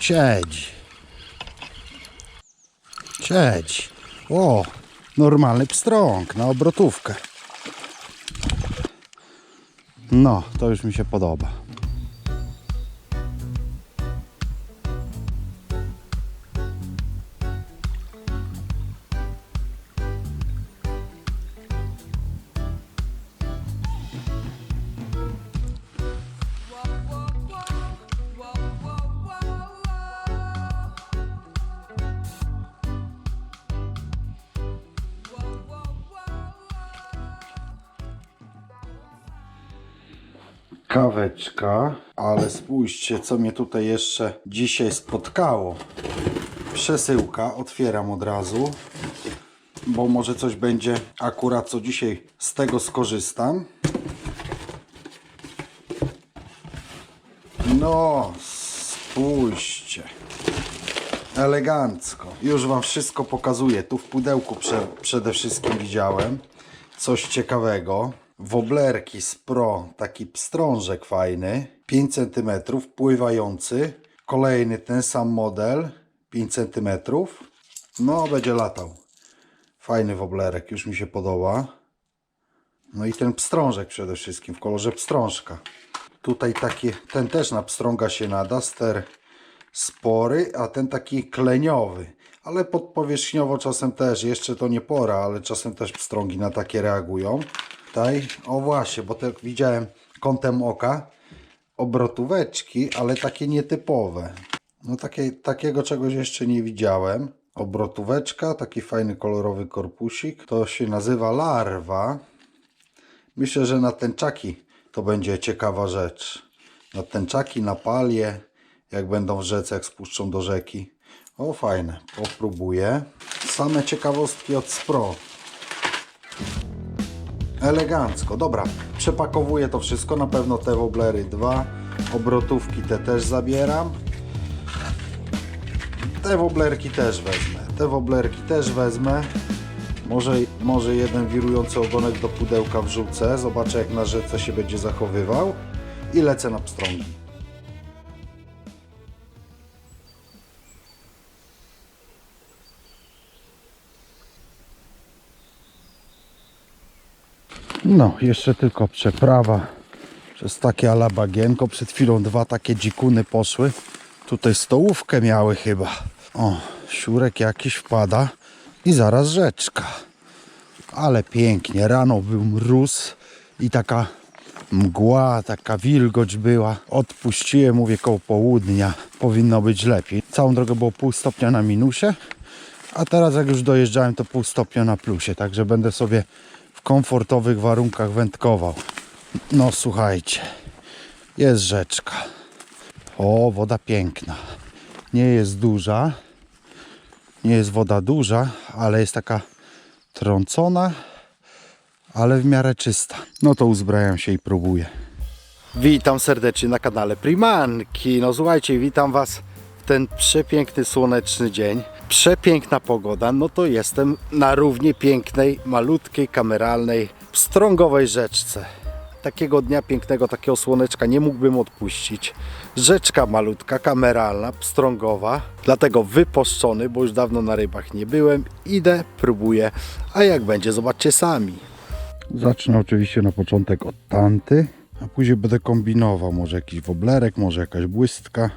Siedź. Siedź. O, normalny pstrąg na obrotówkę. No, to już mi się podoba. Spójrzcie, co mnie tutaj jeszcze dzisiaj spotkało. Przesyłka, otwieram od razu, bo może coś będzie akurat, co dzisiaj z tego skorzystam. No, spójrzcie. Elegancko. Już Wam wszystko pokazuję. Tu w pudełku prze, przede wszystkim widziałem coś ciekawego. Woblerki z Pro, taki pstrążek fajny, 5 cm, pływający. Kolejny ten sam model, 5 cm. No, będzie latał. Fajny woblerek, już mi się podoba. No i ten pstrążek przede wszystkim w kolorze pstrążka. Tutaj taki, ten też na pstrąga się nada, ster spory, a ten taki kleniowy. Ale podpowierzchniowo czasem też, jeszcze to nie pora, ale czasem też pstrągi na takie reagują. Tutaj, o właśnie, bo tak widziałem kątem oka obrotóweczki, ale takie nietypowe. No takie, takiego czegoś jeszcze nie widziałem. Obrotóweczka, taki fajny kolorowy korpusik. To się nazywa larwa. Myślę, że na tęczaki to będzie ciekawa rzecz. Na tęczaki, na palie, jak będą w rzece, jak spuszczą do rzeki. O, fajne. Popróbuję. Same ciekawostki od Spro. Elegancko. Dobra, przepakowuję to wszystko. Na pewno te woblery dwa. Obrotówki te też zabieram. Te woblerki też wezmę. Te woblerki też wezmę. Może, może jeden wirujący ogonek do pudełka wrzucę. Zobaczę jak na rzece się będzie zachowywał. I lecę na pstrągi. No, jeszcze tylko przeprawa przez takie alabagienko. Przed chwilą dwa takie dzikuny poszły. Tutaj stołówkę miały chyba. O, siurek jakiś wpada i zaraz rzeczka. Ale pięknie. Rano był mróz i taka mgła, taka wilgoć była. Odpuściłem, mówię, koło południa. Powinno być lepiej. Całą drogę było pół stopnia na minusie. A teraz jak już dojeżdżałem to pół stopnia na plusie. Także będę sobie w komfortowych warunkach wędkował. No słuchajcie. Jest rzeczka. O, woda piękna. Nie jest duża. Nie jest woda duża, ale jest taka trącona, ale w miarę czysta. No to uzbrajam się i próbuję. Witam serdecznie na kanale Primanki. No słuchajcie, witam Was w ten przepiękny słoneczny dzień. Przepiękna pogoda, no to jestem na równie pięknej, malutkiej, kameralnej, pstrągowej rzeczce. Takiego dnia pięknego, takiego słoneczka nie mógłbym odpuścić. Rzeczka malutka, kameralna, pstrągowa, dlatego wyposzczony, bo już dawno na rybach nie byłem. Idę, próbuję, a jak będzie, zobaczcie sami. Zacznę oczywiście na początek od tanty, a później będę kombinował, może jakiś woblerek, może jakaś błystka,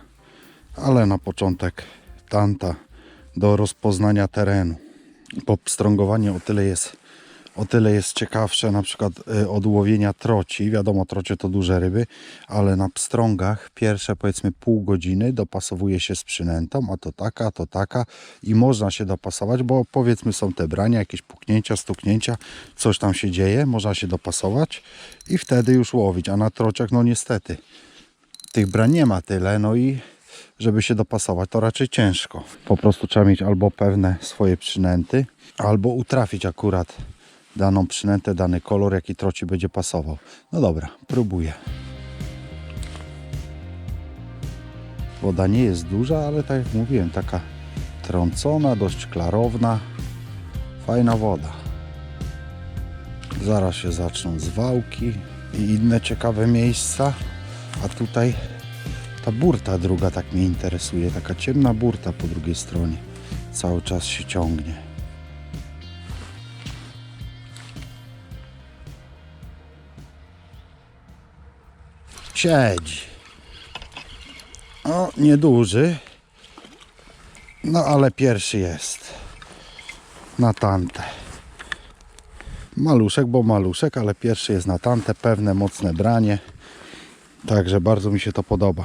ale na początek tanta do rozpoznania terenu. Popstrągowanie o tyle jest, o tyle jest ciekawsze na przykład y, od łowienia troci. Wiadomo, trocie to duże ryby, ale na pstrągach pierwsze powiedzmy pół godziny dopasowuje się z przynętą, a to taka, a to taka i można się dopasować, bo powiedzmy są te brania, jakieś puknięcia, stuknięcia, coś tam się dzieje, można się dopasować i wtedy już łowić, a na trociach no niestety tych brań nie ma tyle, no i żeby się dopasować, to raczej ciężko. Po prostu trzeba mieć albo pewne swoje przynęty, albo utrafić akurat daną przynętę, dany kolor, jaki troci będzie pasował. No dobra, próbuję. Woda nie jest duża, ale tak jak mówiłem, taka trącona, dość klarowna. Fajna woda. Zaraz się zaczną zwałki i inne ciekawe miejsca. A tutaj Ta burta druga tak mnie interesuje, taka ciemna burta po drugiej stronie. Cały czas się ciągnie. Siedzi. O, nieduży. No ale pierwszy jest. Na tantę. Maluszek, bo maluszek, ale pierwszy jest na tantę. Pewne, mocne branie. Także bardzo mi się to podoba.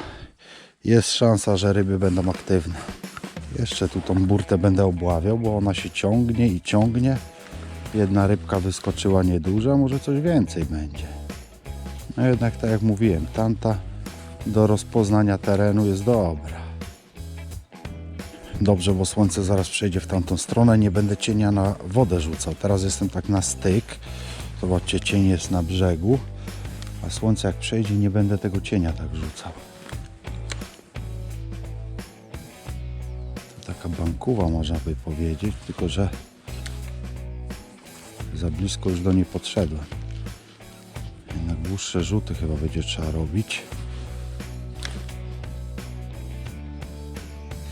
Jest szansa, że ryby będą aktywne. Jeszcze tu tą burtę będę obławiał, bo ona się ciągnie i ciągnie. Jedna rybka wyskoczyła nieduża, może coś więcej będzie. No jednak tak jak mówiłem, tanta do rozpoznania terenu jest dobra. Dobrze, bo słońce zaraz przejdzie w tamtą stronę, nie będę cienia na wodę rzucał. Teraz jestem tak na styk. Zobaczcie, cień jest na brzegu, a słońce jak przejdzie, nie będę tego cienia tak rzucał. Taka bankuwa można by powiedzieć, tylko że za blisko już do niej podszedłem. Jednak dłuższe rzuty chyba będzie trzeba robić.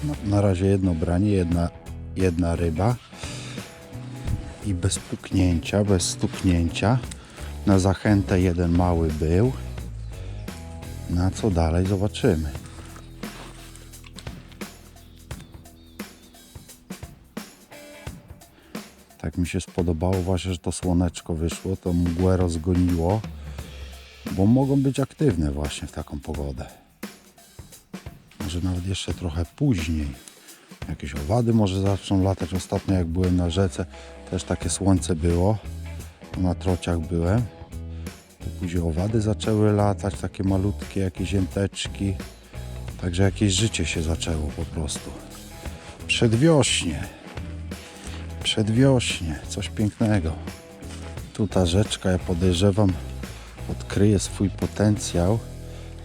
No, na razie jedno branie, jedna, jedna ryba i bez puknięcia, bez stuknięcia. Na zachętę jeden mały był. Na co dalej zobaczymy. Mi się spodobało właśnie, że to słoneczko wyszło, to mgłę rozgoniło, bo mogą być aktywne właśnie w taką pogodę. Może nawet jeszcze trochę później. Jakieś owady może zaczną latać. Ostatnio jak byłem na rzece, też takie słońce było. Na trociach byłem. To później owady zaczęły latać, takie malutkie jakieś jęteczki. Także jakieś życie się zaczęło po prostu. Przedwiośnie. Przedwiośnie. Coś pięknego. Tu ta rzeczka, ja podejrzewam, odkryje swój potencjał,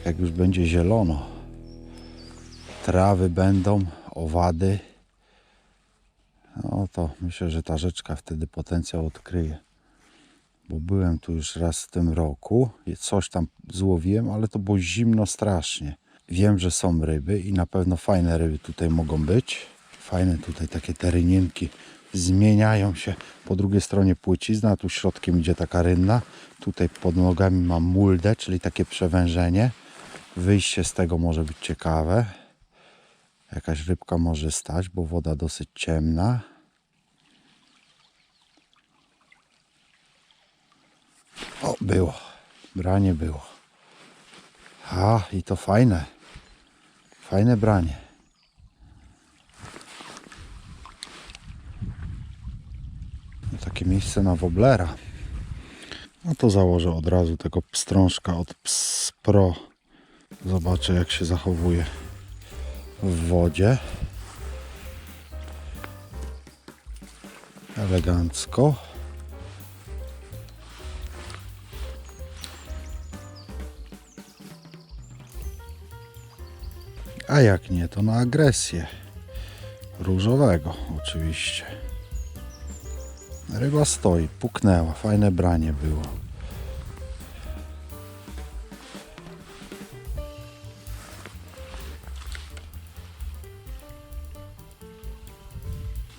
jak już będzie zielono trawy będą, owady. No to myślę, że ta rzeczka wtedy potencjał odkryje. Bo byłem tu już raz w tym roku coś tam złowiłem, ale to było zimno strasznie. Wiem, że są ryby i na pewno fajne ryby tutaj mogą być. Fajne tutaj takie terynienki zmieniają się. Po drugiej stronie płycizna, tu środkiem idzie taka rynna. Tutaj pod nogami mam muldę, czyli takie przewężenie. Wyjście z tego może być ciekawe. Jakaś rybka może stać, bo woda dosyć ciemna. O, było. Branie było. A, i to fajne. Fajne branie. Takie miejsce na woblera. No to założę od razu tego pstrążka od Ps Pro. Zobaczę jak się zachowuje w wodzie. Elegancko. A jak nie, to na agresję. Różowego oczywiście. Ryba stoi, puknęła, fajne branie było.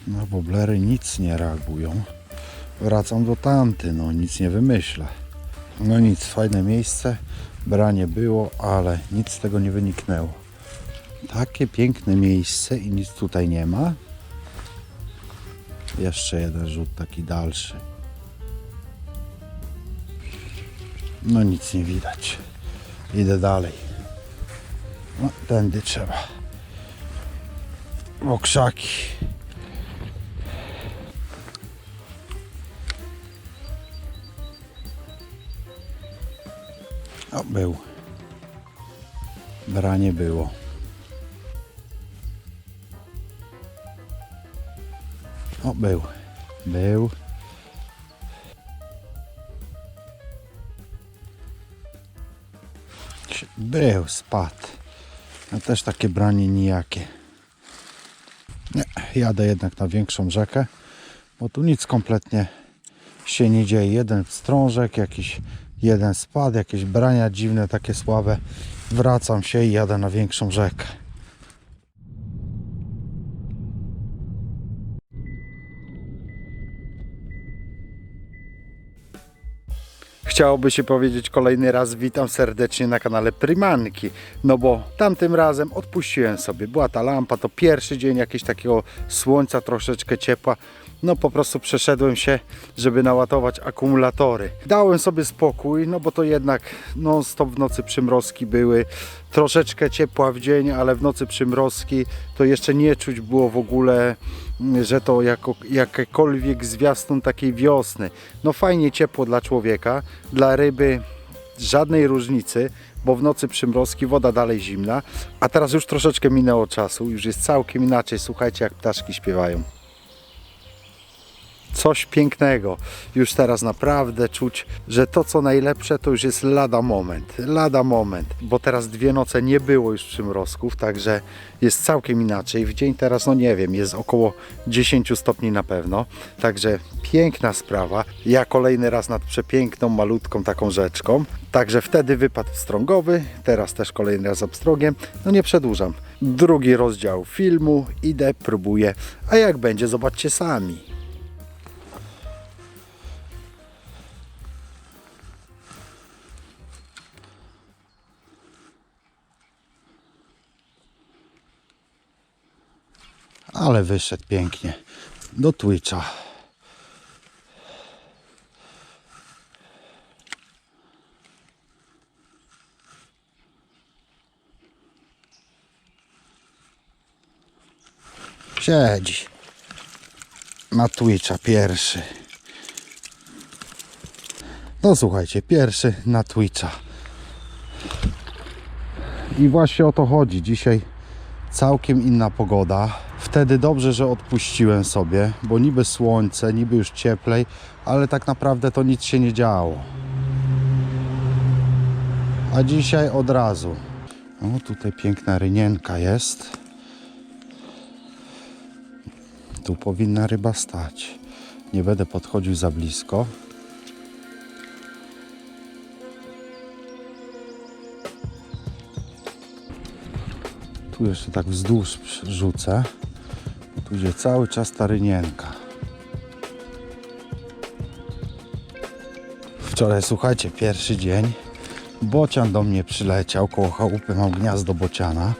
No woblery nic nie reagują. Wracam do tanty, no nic nie wymyślę. No nic, fajne miejsce, branie było, ale nic z tego nie wyniknęło. Takie piękne miejsce i nic tutaj nie ma. Jeszcze jeden rzut taki dalszy. No nic nie widać. Idę dalej. No, tędy trzeba. O krzaki. O, był. Branie było. O, był. Był. Był, spadł. A też takie branie nijakie. Nie, jadę jednak na większą rzekę, bo tu nic kompletnie się nie dzieje. Jeden strążek, jakiś Jeden spadł, jakieś brania dziwne, takie słabe. Wracam się i jadę na większą rzekę. Chciałoby się powiedzieć kolejny raz witam serdecznie na kanale Prymanki, no bo tamtym razem odpuściłem sobie, była ta lampa, to pierwszy dzień jakiegoś takiego słońca, troszeczkę ciepła, no po prostu przeszedłem się, żeby naładować akumulatory. Dałem sobie spokój, no bo to jednak non stop w nocy przymrozki były, troszeczkę ciepła w dzień, ale w nocy przymrozki to jeszcze nie czuć było w ogóle, mm, że to jako, jakikolwiek zwiastun takiej wiosny. No fajnie ciepło dla człowieka, dla ryby żadnej różnicy, bo w nocy przymrozki, woda dalej zimna, a teraz już troszeczkę minęło czasu, już jest całkiem inaczej, słuchajcie jak ptaszki śpiewają coś pięknego. Już teraz naprawdę czuć, że to co najlepsze to już jest lada moment. Lada moment, bo teraz dwie noce nie było już przymrozków, także jest całkiem inaczej. W dzień teraz, no nie wiem, jest około 10 stopni na pewno. Także piękna sprawa. Ja kolejny raz nad przepiękną, malutką taką rzeczką. Także wtedy wypad wstrągowy, teraz też kolejny raz obstrogiem. No nie przedłużam. Drugi rozdział filmu, idę, próbuję, a jak będzie, zobaczcie sami. Ale wyszedł pięknie do Twitcha. Siedzi na Twitcha pierwszy. No słuchajcie, pierwszy na Twitcha. I właśnie o to chodzi. Dzisiaj całkiem inna pogoda. Wtedy dobrze, że odpuściłem sobie, bo niby słońce, niby już cieplej, ale tak naprawdę to nic się nie działo. A dzisiaj od razu. O, tutaj piękna rynienka jest. Tu powinna ryba stać. Nie będę podchodził za blisko. Tu jeszcze tak wzdłuż rzucę. Tu idzie cały czas ta rynienka. Wczoraj, słuchajcie, pierwszy dzień. Bocian do mnie przyleciał. Koło chałupy mam gniazdo bociana.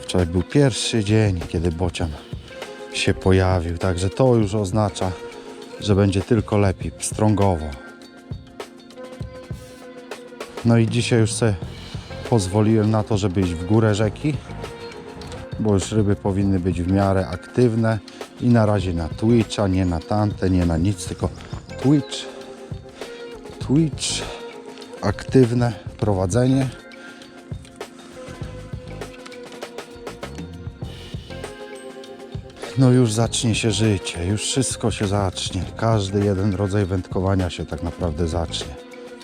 Wczoraj był pierwszy dzień, kiedy bocian się pojawił. Także to już oznacza, że będzie tylko lepiej, pstrągowo. No i dzisiaj już sobie pozwoliłem na to, żeby iść w górę rzeki bo już ryby powinny być w miarę aktywne i na razie na Twitcha, nie na tantę, nie na nic, tylko Twitch, Twitch, aktywne prowadzenie. No już zacznie się życie, już wszystko się zacznie. Każdy jeden rodzaj wędkowania się tak naprawdę zacznie.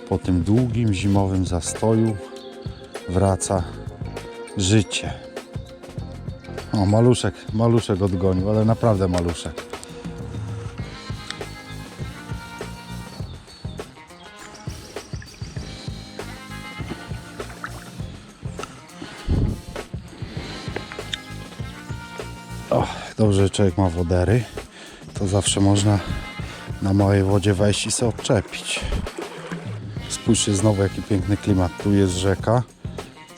Po tym długim zimowym zastoju wraca życie. O, maluszek, maluszek odgonił, ale naprawdę maluszek. O, dobrze, że człowiek ma wodery. To zawsze można na małej wodzie wejść i sobie odczepić. Spójrzcie znowu jaki piękny klimat. Tu jest rzeka,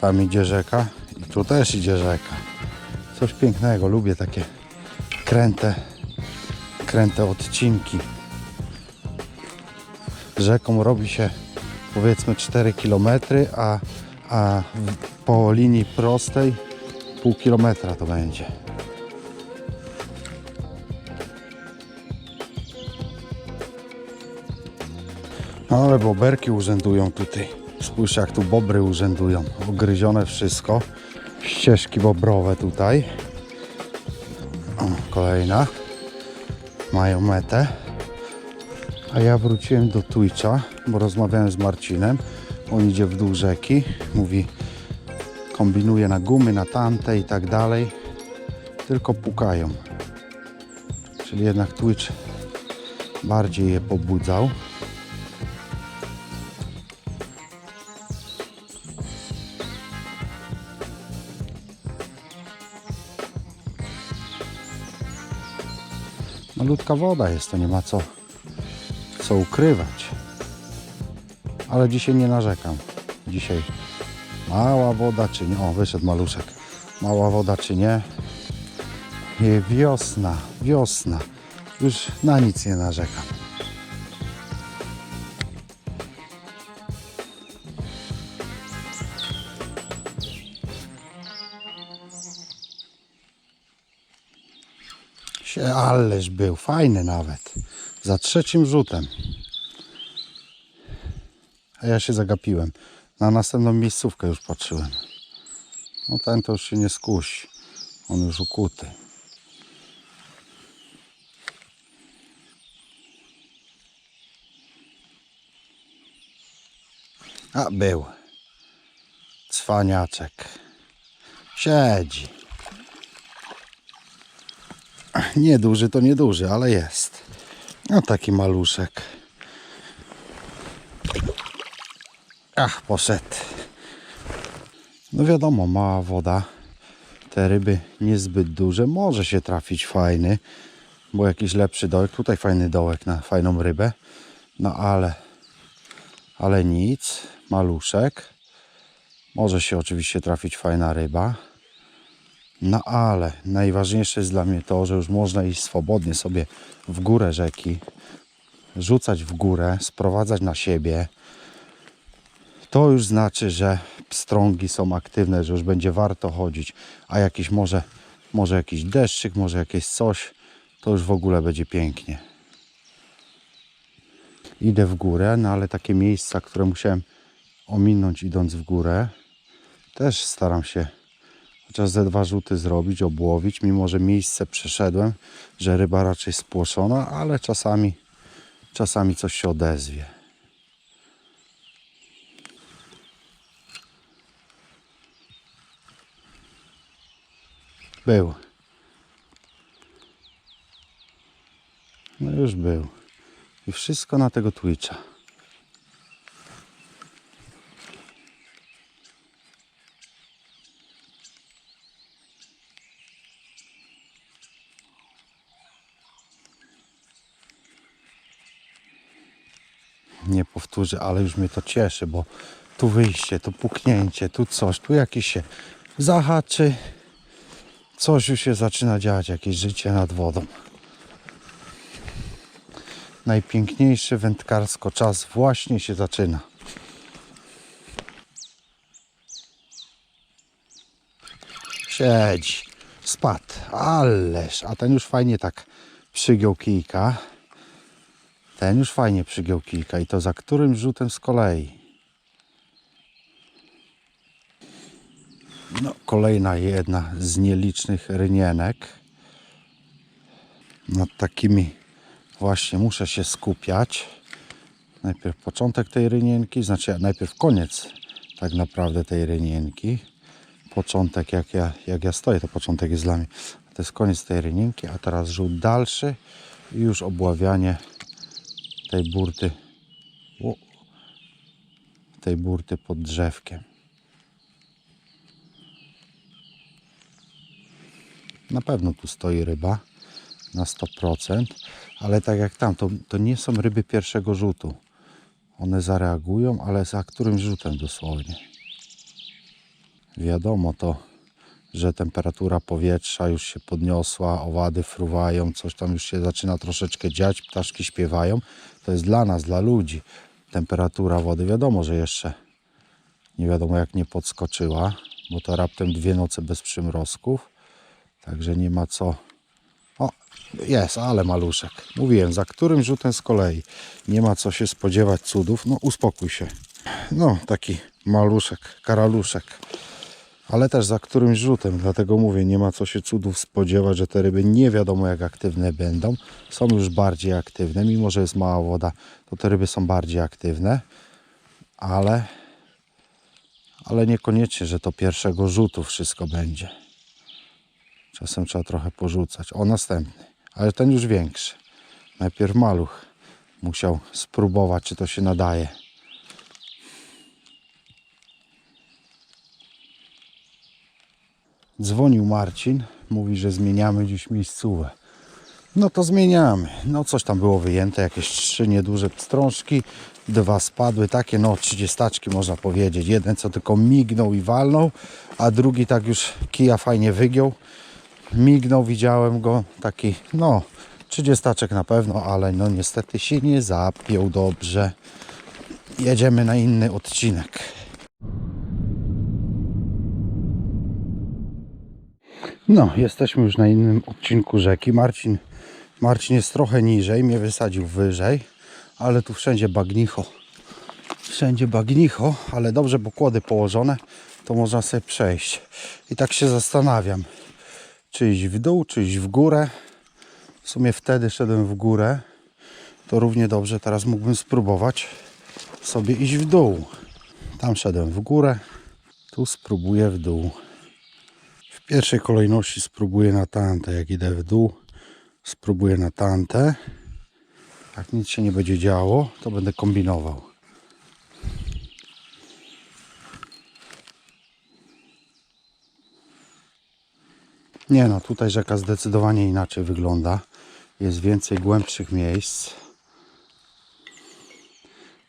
tam idzie rzeka i tu też idzie rzeka coś pięknego. Lubię takie kręte, kręte odcinki. Rzeką robi się powiedzmy 4 km, a, a po linii prostej pół kilometra to będzie. No ale boberki urzędują tutaj. Spójrz jak tu bobry urzędują. Ogryzione wszystko ścieżki bobrowe tutaj. O, kolejna. Mają metę. A ja wróciłem do Twitcha, bo rozmawiałem z Marcinem. On idzie w dół rzeki. Mówi, kombinuje na gumy, na tante i tak dalej. Tylko pukają. Czyli jednak Twitch bardziej je pobudzał. Malutka woda jest, to nie ma co, co ukrywać. Ale dzisiaj nie narzekam. Dzisiaj mała woda czy nie. O, wyszedł maluszek. Mała woda czy nie. I wiosna, wiosna. Już na nic nie narzekam. Ależ był, fajny nawet. Za trzecim rzutem. A ja się zagapiłem. Na następną miejscówkę już patrzyłem. No ten to już się nie skusi. On już ukuty. A był. Cwaniaczek. Siedzi. Nieduży to nieduży, ale jest. No taki maluszek. Ach, poszedł. No wiadomo, mała woda. Te ryby niezbyt duże. Może się trafić fajny, bo jakiś lepszy dołek. Tutaj fajny dołek na fajną rybę. No ale, ale nic. Maluszek. Może się oczywiście trafić fajna ryba. No ale najważniejsze jest dla mnie to, że już można iść swobodnie sobie w górę rzeki, rzucać w górę, sprowadzać na siebie. To już znaczy, że pstrągi są aktywne, że już będzie warto chodzić, a jakiś może, może jakiś deszczyk, może jakieś coś, to już w ogóle będzie pięknie. Idę w górę, no ale takie miejsca, które musiałem ominąć idąc w górę, też staram się chociaż ze dwa rzuty zrobić, obłowić, mimo że miejsce przeszedłem, że ryba raczej spłoszona, ale czasami, czasami coś się odezwie. Był. No już był. I wszystko na tego Twitcha. Nie powtórzę, ale już mnie to cieszy, bo tu wyjście, tu puknięcie, tu coś, tu jakieś się zahaczy. Coś już się zaczyna dziać, jakieś życie nad wodą. Najpiękniejszy wędkarsko czas właśnie się zaczyna. Siedzi, spadł, ależ, a ten już fajnie tak przygiął kijka. Ten już fajnie przygiął kilka i to za którym rzutem z kolei. No, kolejna jedna z nielicznych rynienek. Nad takimi właśnie muszę się skupiać. Najpierw początek tej rynienki, znaczy najpierw koniec tak naprawdę tej rynienki. Początek jak ja, jak ja stoję, to początek jest dla mnie. To jest koniec tej rynienki, a teraz rzut dalszy i już obławianie tej burty. O, tej burty pod drzewkiem. Na pewno tu stoi ryba na 100% ale tak jak tam to, to nie są ryby pierwszego rzutu. One zareagują ale za którymś rzutem dosłownie? Wiadomo to że temperatura powietrza już się podniosła, owady fruwają, coś tam już się zaczyna troszeczkę dziać, ptaszki śpiewają. To jest dla nas, dla ludzi. Temperatura wody wiadomo, że jeszcze nie wiadomo jak nie podskoczyła, bo to raptem dwie noce bez przymrozków. Także nie ma co. O, jest, ale maluszek. Mówiłem, za którym rzutem z kolei. Nie ma co się spodziewać cudów. No uspokój się. No, taki maluszek, karaluszek ale też za którymś rzutem. Dlatego mówię, nie ma co się cudów spodziewać, że te ryby nie wiadomo jak aktywne będą. Są już bardziej aktywne, mimo że jest mała woda, to te ryby są bardziej aktywne, ale, ale niekoniecznie, że to pierwszego rzutu wszystko będzie. Czasem trzeba trochę porzucać. O, następny, ale ten już większy. Najpierw maluch musiał spróbować, czy to się nadaje. Dzwonił Marcin, mówi, że zmieniamy dziś miejscówę. No to zmieniamy. No coś tam było wyjęte, jakieś trzy nieduże pstrążki, dwa spadły, takie no trzydziestaczki można powiedzieć. Jeden co tylko mignął i walnął, a drugi tak już kija fajnie wygiął. Mignął, widziałem go, taki no trzydziestaczek na pewno, ale no niestety się nie zapiął dobrze. Jedziemy na inny odcinek. No, jesteśmy już na innym odcinku rzeki. Marcin, Marcin jest trochę niżej, mnie wysadził wyżej, ale tu wszędzie bagnicho. Wszędzie bagnicho, ale dobrze, bo kłody położone, to można sobie przejść. I tak się zastanawiam, czy iść w dół, czy iść w górę. W sumie wtedy szedłem w górę, to równie dobrze teraz mógłbym spróbować sobie iść w dół. Tam szedłem w górę, tu spróbuję w dół. Pierwszej kolejności spróbuję na tantę. Jak idę w dół, spróbuję na tantę. Jak nic się nie będzie działo, to będę kombinował. Nie no, tutaj rzeka zdecydowanie inaczej wygląda. Jest więcej głębszych miejsc.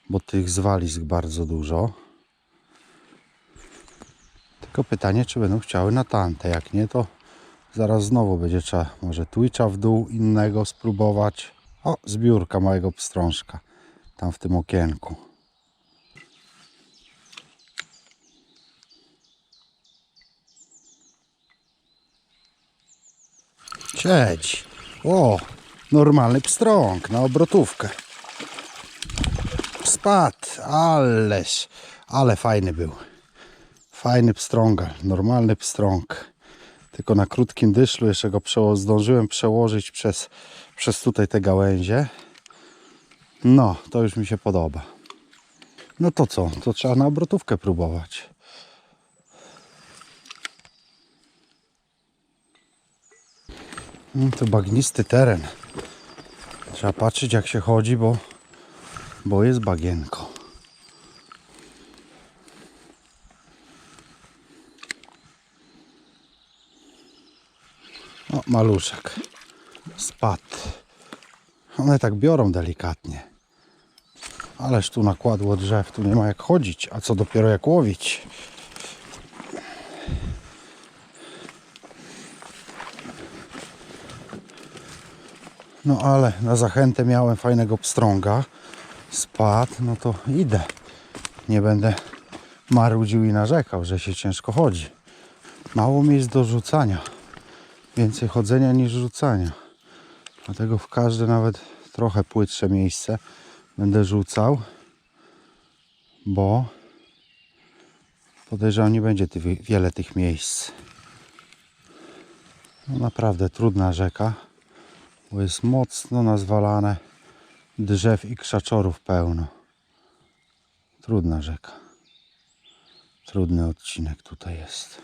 Bo tych zwalisk bardzo dużo. Tylko pytanie, czy będą chciały na tantę. Jak nie, to zaraz znowu będzie trzeba może Twitcha w dół innego spróbować. O, zbiórka małego pstrążka. Tam w tym okienku. Siedź. O, normalny pstrąg na obrotówkę. Spadł, ależ, ale fajny był. Fajny pstrągal, normalny pstrąg. Tylko na krótkim dyszlu jeszcze go przeło- zdążyłem przełożyć przez, przez tutaj te gałęzie. No, to już mi się podoba. No to co? To trzeba na obrotówkę próbować. Mm, To bagnisty teren. Trzeba patrzeć jak się chodzi, bo, bo jest bagienko. Maluszek. Spadł. One tak biorą delikatnie. Ależ tu nakładło drzew, tu nie ma jak chodzić, a co dopiero jak łowić. No ale na zachętę miałem fajnego pstrąga. Spadł, no to idę. Nie będę marudził i narzekał, że się ciężko chodzi. Mało miejsc do rzucania. Więcej chodzenia niż rzucania. Dlatego w każde nawet trochę płytsze miejsce będę rzucał, bo podejrzewam nie będzie ty, wiele tych miejsc. No naprawdę trudna rzeka, bo jest mocno nazwalane drzew i krzaczorów pełno. Trudna rzeka. Trudny odcinek tutaj jest.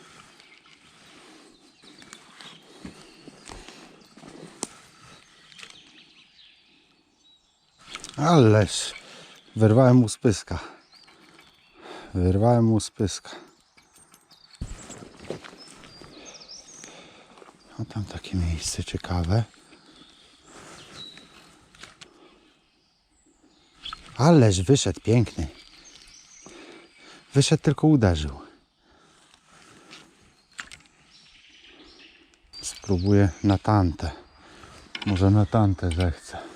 Ależ wyrwałem mu z pyska. Wyrwałem mu z pyska. O tam takie miejsce ciekawe. Ależ wyszedł piękny. Wyszedł tylko uderzył. Spróbuję na tantę. Może na tantę zechce.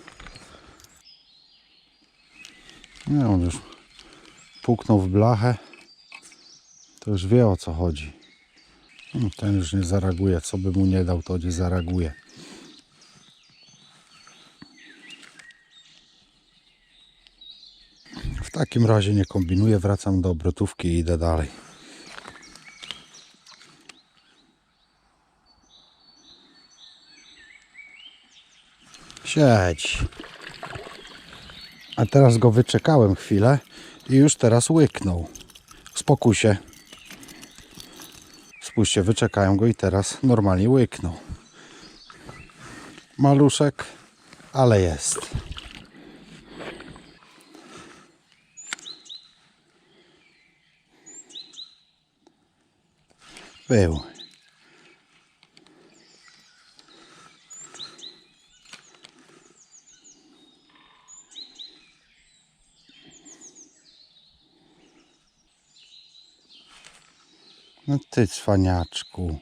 Nie, on już puknął w blachę. To już wie o co chodzi. No, Ten już nie zareaguje. Co by mu nie dał, to nie zareaguje. W takim razie nie kombinuję, wracam do obrotówki i idę dalej. Siedź. A teraz go wyczekałem chwilę i już teraz łyknął. Spokój się. Spójrzcie, wyczekałem go i teraz normalnie łyknął. Maluszek, ale jest. Był. No ty cwaniaczku.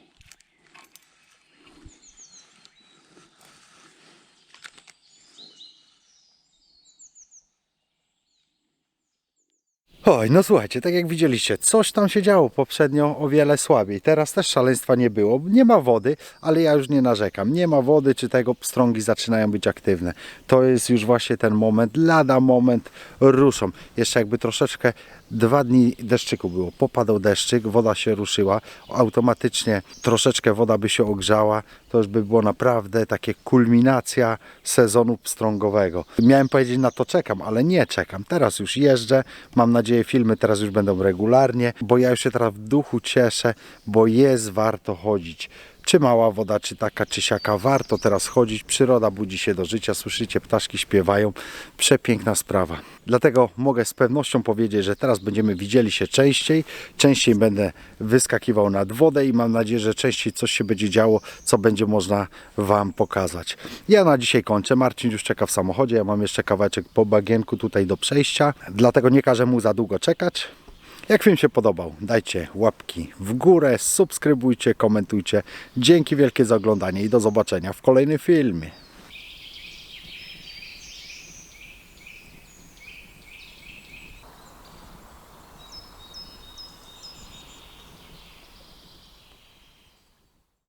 Oj, no słuchajcie, tak jak widzieliście, coś tam się działo poprzednio o wiele słabiej. Teraz też szaleństwa nie było. Nie ma wody, ale ja już nie narzekam. Nie ma wody, czy tego pstrągi zaczynają być aktywne. To jest już właśnie ten moment, lada moment ruszą. Jeszcze jakby troszeczkę dwa dni deszczyku było. Popadał deszczyk, woda się ruszyła, automatycznie troszeczkę woda by się ogrzała. To już by było naprawdę takie kulminacja sezonu pstrągowego. Miałem powiedzieć na to czekam, ale nie czekam. Teraz już jeżdżę. Mam nadzieję filmy teraz już będą regularnie, bo ja już się teraz w duchu cieszę, bo jest warto chodzić. Czy mała woda, czy taka, czy siaka, warto teraz chodzić. Przyroda budzi się do życia, słyszycie, ptaszki śpiewają. Przepiękna sprawa. Dlatego mogę z pewnością powiedzieć, że teraz będziemy widzieli się częściej. Częściej będę wyskakiwał nad wodę i mam nadzieję, że częściej coś się będzie działo, co będzie można Wam pokazać. Ja na dzisiaj kończę. Marcin już czeka w samochodzie. Ja mam jeszcze kawałeczek po bagienku tutaj do przejścia. Dlatego nie każę mu za długo czekać. Jak film się podobał, dajcie łapki w górę, subskrybujcie, komentujcie. Dzięki wielkie za oglądanie i do zobaczenia w kolejnym filmie.